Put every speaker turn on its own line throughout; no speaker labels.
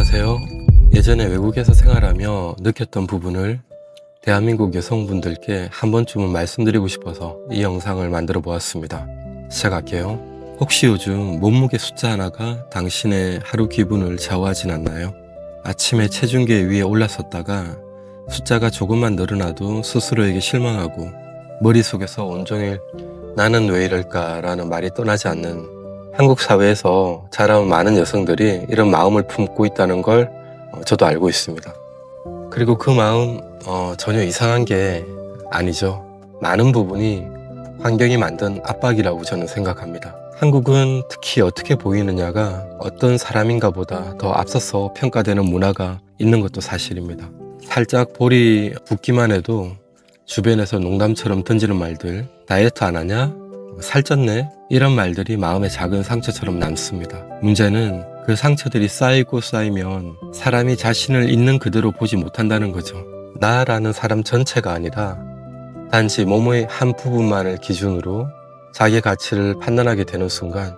안녕하세요. 예전에 외국에서 생활하며 느꼈던 부분을 대한민국 여성분들께 한 번쯤은 말씀드리고 싶어서 이 영상을 만들어 보았습니다. 시작할게요. 혹시 요즘 몸무게 숫자 하나가 당신의 하루 기분을 좌우하진 않나요? 아침에 체중계 위에 올랐었다가 숫자가 조금만 늘어나도 스스로에게 실망하고 머릿속에서 온종일 나는 왜 이럴까라는 말이 떠나지 않는 한국 사회에서 자라온 많은 여성들이 이런 마음을 품고 있다는 걸 어, 저도 알고 있습니다. 그리고 그 마음 어, 전혀 이상한 게 아니죠. 많은 부분이 환경이 만든 압박이라고 저는 생각합니다. 한국은 특히 어떻게 보이느냐가 어떤 사람인가 보다 더 앞서서 평가되는 문화가 있는 것도 사실입니다. 살짝 볼이 붓기만 해도 주변에서 농담처럼 던지는 말들, 다이어트 안 하냐? 살쪘네? 이런 말들이 마음의 작은 상처처럼 남습니다. 문제는 그 상처들이 쌓이고 쌓이면 사람이 자신을 있는 그대로 보지 못한다는 거죠. 나라는 사람 전체가 아니라 단지 몸의 한 부분만을 기준으로 자기 가치를 판단하게 되는 순간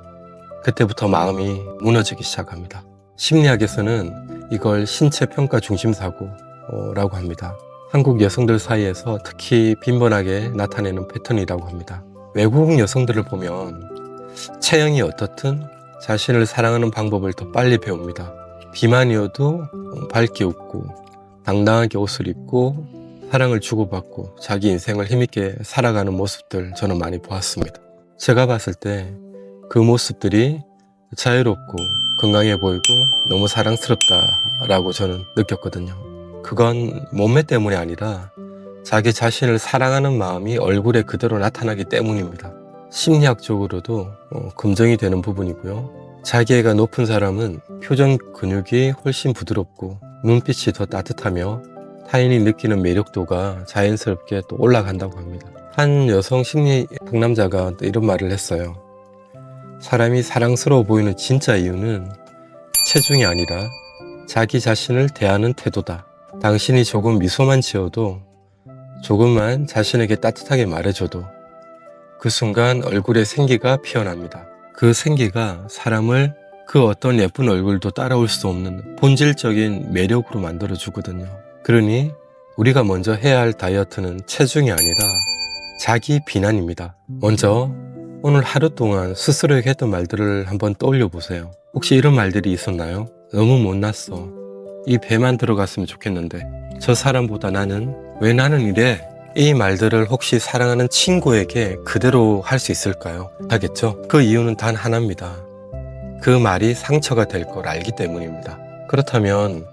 그때부터 마음이 무너지기 시작합니다. 심리학에서는 이걸 신체 평가 중심 사고라고 합니다. 한국 여성들 사이에서 특히 빈번하게 나타내는 패턴이라고 합니다. 외국 여성들을 보면 체형이 어떻든 자신을 사랑하는 방법을 더 빨리 배웁니다. 비만이어도 밝게 웃고 당당하게 옷을 입고 사랑을 주고받고 자기 인생을 힘있게 살아가는 모습들 저는 많이 보았습니다. 제가 봤을 때 그 모습들이 자유롭고 건강해 보이고 너무 사랑스럽다라고 저는 느꼈거든요. 그건 몸매 때문이 아니라 자기 자신을 사랑하는 마음이 얼굴에 그대로 나타나기 때문입니다. 심리학적으로도 어, 검증이 되는 부분이고요. 자기애가 높은 사람은 표정 근육이 훨씬 부드럽고 눈빛이 더 따뜻하며 타인이 느끼는 매력도가 자연스럽게 또 올라간다고 합니다. 한 여성 심리 상남자가 또 이런 말을 했어요. 사람이 사랑스러워 보이는 진짜 이유는 체중이 아니라 자기 자신을 대하는 태도다. 당신이 조금 미소만 지어도 조금만 자신에게 따뜻하게 말해줘도 그 순간 얼굴에 생기가 피어납니다. 그 생기가 사람을 그 어떤 예쁜 얼굴도 따라올 수 없는 본질적인 매력으로 만들어주거든요. 그러니 우리가 먼저 해야 할 다이어트는 체중이 아니라 자기 비난입니다. 먼저 오늘 하루 동안 스스로에게 했던 말들을 한번 떠올려 보세요. 혹시 이런 말들이 있었나요? 너무 못났어. 이 배만 들어갔으면 좋겠는데. 저 사람보다 나는 왜 나는 이래? 이 말들을 혹시 사랑하는 친구에게 그대로 할 수 있을까요? 하겠죠? 그 이유는 단 하나입니다. 그 말이 상처가 될 걸 알기 때문입니다. 그렇다면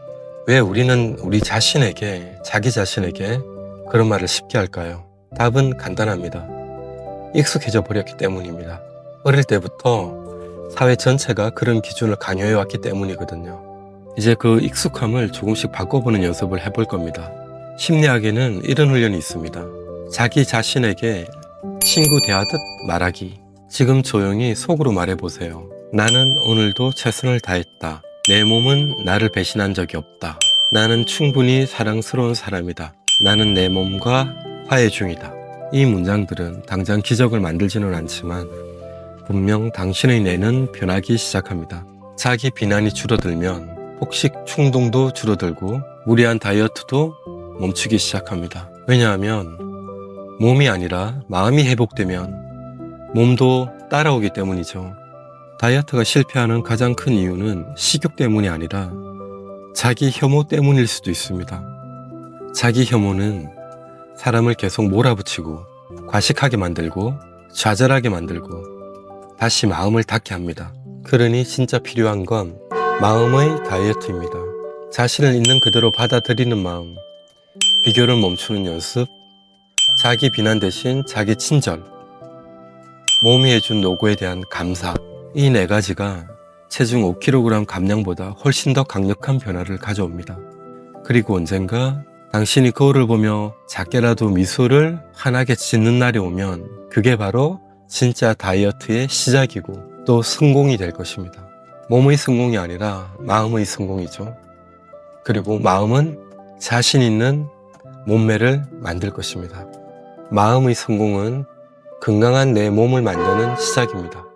왜 우리는 우리 자신에게, 자기 자신에게 그런 말을 쉽게 할까요? 답은 간단합니다. 익숙해져 버렸기 때문입니다. 어릴 때부터 사회 전체가 그런 기준을 강요해 왔기 때문이거든요. 이제 그 익숙함을 조금씩 바꿔보는 연습을 해볼 겁니다. 심리학에는 이런 훈련이 있습니다. 자기 자신에게 친구 대하듯 말하기. 지금 조용히 속으로 말해보세요. 나는 오늘도 최선을 다했다. 내 몸은 나를 배신한 적이 없다. 나는 충분히 사랑스러운 사람이다. 나는 내 몸과 화해 중이다. 이 문장들은 당장 기적을 만들지는 않지만 분명 당신의 뇌는 변하기 시작합니다. 자기 비난이 줄어들면 폭식 충동도 줄어들고 무리한 다이어트도 멈추기 시작합니다. 왜냐하면 몸이 아니라 마음이 회복되면 몸도 따라오기 때문이죠. 다이어트가 실패하는 가장 큰 이유는 식욕 때문이 아니라 자기 혐오 때문일 수도 있습니다. 자기 혐오는 사람을 계속 몰아붙이고 과식하게 만들고 좌절하게 만들고 다시 마음을 닫게 합니다. 그러니 진짜 필요한 건 마음의 다이어트입니다. 자신을 있는 그대로 받아들이는 마음, 비교를 멈추는 연습, 자기 비난 대신 자기 친절, 몸이 해준 노고에 대한 감사, 이 네 가지가 체중 5kg 감량보다 훨씬 더 강력한 변화를 가져옵니다. 그리고 언젠가 당신이 거울을 보며 작게라도 미소를 환하게 짓는 날이 오면 그게 바로 진짜 다이어트의 시작이고 또 성공이 될 것입니다. 몸의 성공이 아니라 마음의 성공이죠. 그리고 마음은 자신 있는 몸매를 만들 것입니다. 마음의 성공은 건강한 내 몸을 만드는 시작입니다.